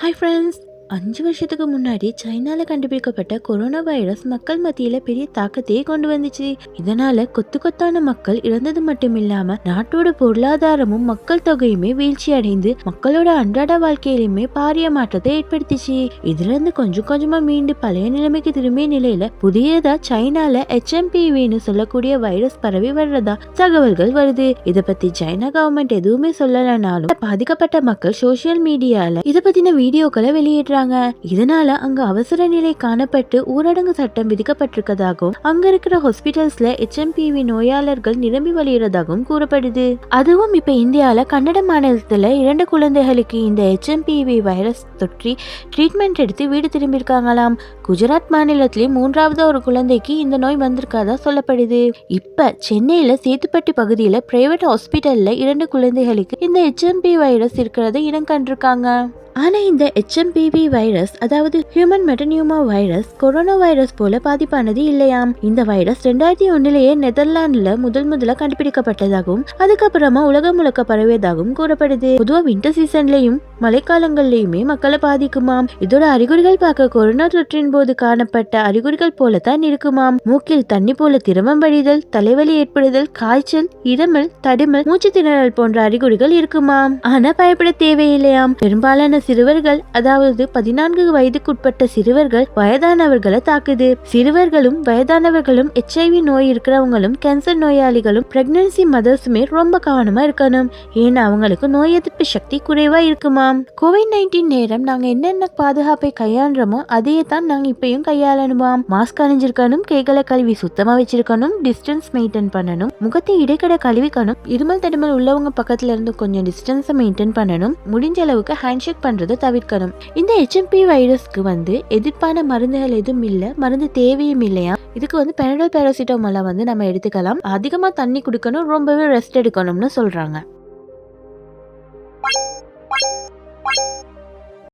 Hi friends அஞ்சு வருஷத்துக்கு முன்னாடி சைனால கண்டுபிடிக்கப்பட்ட கொரோனா வைரஸ் மக்கள் மத்தியில பெரிய தாக்கத்தையே கொண்டு வந்துச்சு. இதனால கொத்து கொத்தான மக்கள் இறந்தது மட்டும் இல்லாம நாட்டோட பொருளாதாரமும் மக்கள் தொகையுமே வீழ்ச்சி அடைந்து மக்களோட அன்றாட வாழ்க்கையிலுமே பாரிய மாற்றத்தை ஏற்படுத்திச்சு. இதுல இருந்து கொஞ்சம் கொஞ்சமா மீண்டு பழைய நிலைமைக்கு திரும்பிய நிலையில புதியதா சைனால ஹெச்எம்பிவின்னு சொல்லக்கூடிய வைரஸ் பரவி வர்றதா தகவல்கள் வருது. இத பத்தி சைனா கவர்மெண்ட் எதுவுமே சொல்லலைனாலும் பாதிக்கப்பட்ட மக்கள் சோசியல் மீடியால இத பத்தின வீடியோக்களை வெளியிடுறாங்க. இதனால அங்க அவசர நிலை காணப்பட்டு ஊரடங்கு சட்டம் விதிக்கப்பட்டிருக்கதாகவும் அங்க இருக்கிற ஹாஸ்பிட்டல்ஸ்ல ஹெச்எம்பிவி நோயாளர்கள் நிரம்பி வழியிறதாகவும் கூறப்படுது. அதுவும் இப்ப இந்தியால கன்னட மாநிலத்துல இரண்டு குழந்தைகளுக்கு இந்த ஹெச்எம்பிவி வைரஸ் தொற்றி ட்ரீட்மெண்ட் எடுத்து வீடு திரும்பியிருக்காங்களாம். குஜராத் மாநிலத்திலேயே மூன்றாவது ஒரு குழந்தைக்கு இந்த நோய் வந்திருக்காதா சொல்லப்படுது. இப்ப சென்னையில சேத்துப்பட்டி பகுதியில பிரைவேட் ஹாஸ்பிட்டல்ல இரண்டு குழந்தைகளுக்கு இந்த ஹெச்எம்பி வைரஸ் இருக்கிறத இனம் கண்டிருக்காங்க. ஆனா இந்த ஹெச்எம்பிவி வைரஸ் அதாவது human metapneumovirus corona virus போல பாதிப்பானது இல்லையாம். இந்த வைரஸ் ரெண்டாயிரத்தி ஒன்னுலயே நெதர்லாந்துல முதல் முதல்ல கண்டுபிடிக்கப்பட்டதாகவும் அதுக்கப்புறமா உலகம் முழுக்க பரவியதாகவும் கூறப்படுது. பொதுவா வின்டர் சீசன்லயும் மழைக்காலங்கள்லயுமே மக்களை பாதிக்குமாம். இதோட அறிகுறிகள் பார்க்க கொரோனா தொற்றின் போது காணப்பட்ட அறிகுறிகள் போலத்தான் இருக்குமாம். மூக்கில் தண்ணி போல திரவம் வழிதல் தலைவலி ஏற்படுதல் காய்ச்சல் இடமல் தடுமல் மூச்சு திணறல் போன்ற அறிகுறிகள் இருக்குமாம். ஆனா பயப்பட தேவையில்லையாம். பெரும்பாலான சிறுவர்கள் அதாவது பதினான்கு வயதுக்குட்பட்ட சிறுவர்கள் வயதானவர்களை தாக்குது. சிறுவர்களும் வயதானவர்களும் எச்ஐவி நோய் இருக்கிறவங்களும் கேன்சர் நோயாளிகளும் பிரெக்னன்சி மதர்ஸுமே ரொம்ப கவனமா இருக்கணும். ஏன்னா அவங்களுக்கு நோய் எதிர்ப்பு சக்தி குறைவா இருக்குமாம் கோவிட் நைன்டீன் நேரம் நாங்க என்னென்ன பாதுகாப்பை கையாளுறோமோ அதையே தான் நாங்க இப்பயும் கையாளணுமாம். மாஸ்க் அணிஞ்சிருக்கணும் கைகளை கழுவி சுத்தமா வச்சிருக்கணும் டிஸ்டன்ஸ் மெயின்டைன் பண்ணணும் முகத்தை இடைக்கட கழுவிக்கணும் இருமல் தடுமல் உள்ளவங்க பக்கத்துல இருந்து கொஞ்சம் டிஸ்டன்ஸை மெயின்டைன் பண்ணணும் முடிஞ்ச அளவுக்கு ஹேண்ட்ஷேக் பண்றதை தவிர்க்கணும். இந்த ஹெச்எம்பி வைரஸ்க்கு வந்து எதிர்ப்பான மருந்துகள் எதுவும் இல்ல மருந்து தேவையும் இல்லையா? இதுக்கு வந்து பெனடல் பேராசிட்டோமெல்லாம் வந்து நம்ம எடுத்துக்கலாம். அதிகமா தண்ணி குடிக்கணும் ரொம்பவே ரெஸ்ட் எடுக்கணும்னு சொல்றாங்க.